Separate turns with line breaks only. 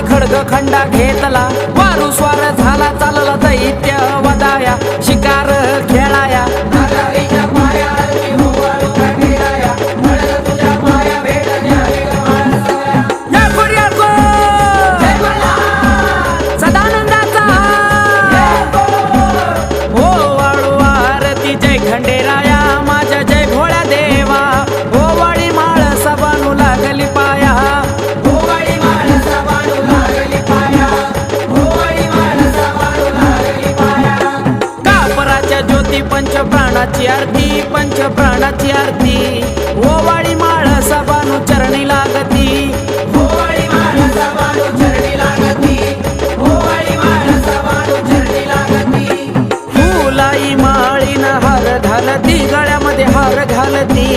खडग खंडा घेतला. ज्योती पंचप्राणाची आरती पंचप्राणाची आरती. ओवाळी माळ सबानू लागती. ओवाळी माळ सबानू चरणी लागती. फुलाई माळीन हार घालती गळ्यामध्ये हार घालती.